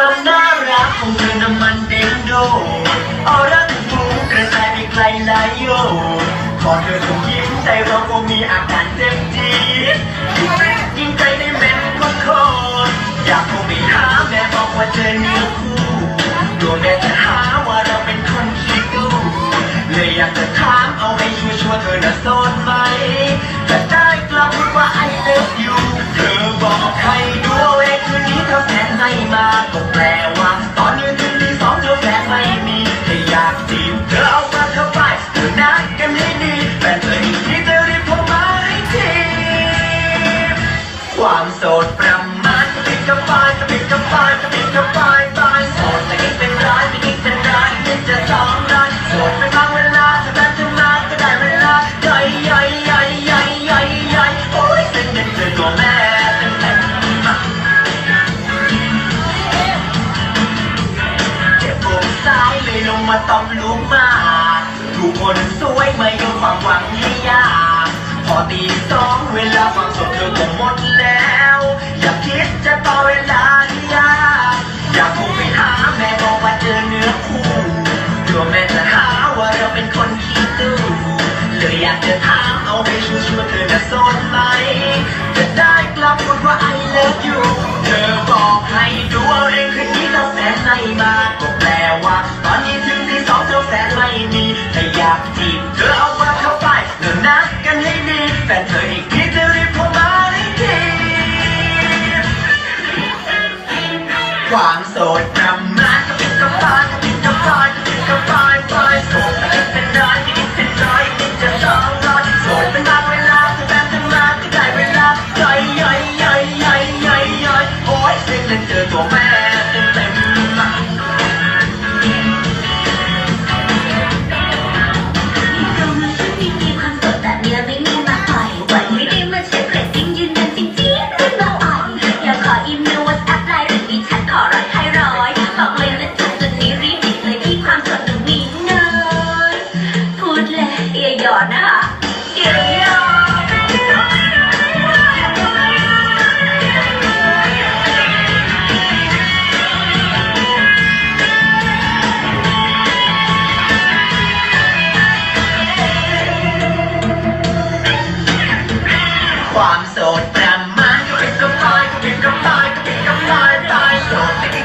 ความน่ารักของเธอน้ำมันเด้งโดออร่าถึงฟูกระจายไปไกลหลายโยพอเธอส่งยิ้มใจเราคงมีอาการเต็มจี๊ยิ่งเต้นยิ่งใจได้แม่นก็โคตรอยากคงไปหาแม่บอกว่าเธอเนื้คู่ตัวแม่จะหาว่าเราเป็นคนขี้ดูเลยอยากจะถามเอาให้ชัวร์เธอน่ะโซนมา คนสวยไม่ยอมความหวังให้ยาก พอตีสองเวลาความสดเธอก็หมดแล้ว อย่าคิดจะต่อเวลาที่ยากอยากคงไปหาแม่บอกว่าเจอเนื้อคู่กลัวแม่จะหาว่าเราเป็นคนขี้ตู้เลยอยากจะถามเอาให้ชัวร์ๆเธอจะสดไหมจะได้กลับพูดว่า I love you เธอบอกให้ดูเอาเองคืนนี้เราแฟนไม่มาก็แปลว่า ตอนนี้ถึงที่สองเธอแฟนไม่มีากจีบเธอเอามาเข้าไปเธอนัดกันให้ดีแฟนเธออีกทีเธอรีบโทรมาให้ทีความโสดประมาณกระปิดกระปายกระปิดกระปายกระปิดกระปายปลายโสดแต่เป็นร้ายไม่เป็นร้อยคิดจะสองร้อยโสดเป็นบางเวลาแต่แบบจะมาก็ได้เวลาใหญ่ใหญ่ใหญ่ใหญ่ใหญ่ใหญ่โอ้ยเซ็งเลยเจอตัวแม่ ความโสดประมาณกระปินก็ตายกระปินก็ตายกระปินก็ตายตายโสด